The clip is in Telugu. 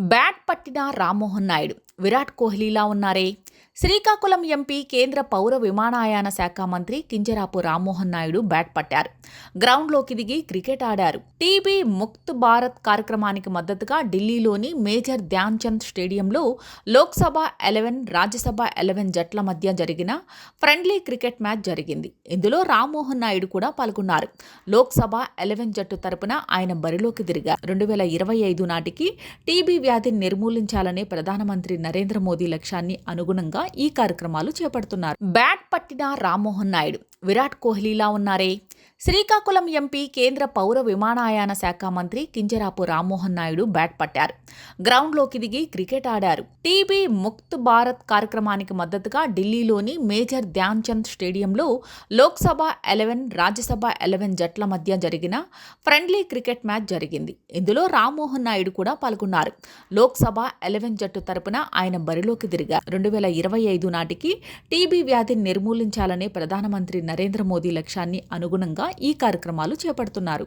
బ్యాట్ పట్టిన రామ్మోహన్ నాయుడు. విరాట్ కోహ్లీలా ఉన్నారే? శ్రీకాకుళం ఎంపీ కేంద్ర పౌర విమానయాన శాఖ మంత్రి కింజరాపు రామ్మోహన్ నాయుడు బ్యాట్ పట్టారు. గ్రౌండ్లోకి దిగి క్రికెట్ ఆడారు. టీబీ ముక్త్ భారత్ కార్యక్రమానికి మద్దతుగా ఢిల్లీలోని మేజర్ ధ్యాన్ చంద్ స్టేడియంలో లోక్సభ ఎలెవెన్ రాజ్యసభ ఎలెవెన్ జట్ల మధ్య జరిగిన ఫ్రెండ్లీ క్రికెట్ మ్యాచ్ జరిగింది. ఇందులో రామ్మోహన్ నాయుడు కూడా పాల్గొన్నారు. లోక్సభ ఎలెవెన్ జట్టు తరపున ఆయన బరిలోకి తిరిగారు రెండు వేల ఇరవై ఐదు నాటికి టీబీ వ్యాధిని నిర్మూలించాలనే ప్రధానమంత్రి నరేంద్ర మోదీ లక్ష్యాన్ని అనుగుణంగా ఈ కార్యక్రమాలు చేపడుతున్నారు. బ్యాట్ పట్టిన రామ్మోహన్ నాయుడు విరాట్ కోహ్లీలా ఉన్నారే? శ్రీకాకుళం ఎంపీ కేంద్ర పౌర విమానయాన శాఖ మంత్రి కింజరాపు రామ్మోహన్ నాయుడు బ్యాట్ పట్టారు. గ్రౌండ్లోకి దిగి క్రికెట్ ఆడారు. టీబీ ముక్త్ భారత్ కార్యక్రమానికి మద్దతుగా ఢిల్లీలోని మేజర్ ధ్యాన్ చంద్ స్టేడియంలో లోక్సభ ఎలెవెన్ రాజ్యసభ ఎలెవెన్ జట్ల మధ్య జరిగిన ఫ్రెండ్లీ క్రికెట్ మ్యాచ్ జరిగింది. ఇందులో రామ్మోహన్ నాయుడు కూడా పాల్గొన్నారు. లోక్సభ ఎలెవెన్ జట్టు తరపున ఆయన బరిలోకి దిరిగారు. రెండు వేల ఇరవై ఐదు నాటికి టీబీ వ్యాధిని నిర్మూలించాలనే ప్రధానమంత్రి నరేంద్ర మోదీ లక్ష్యాన్ని అనుగుణంగా ఈ కార్యక్రమాలు చేపడుతున్నారు.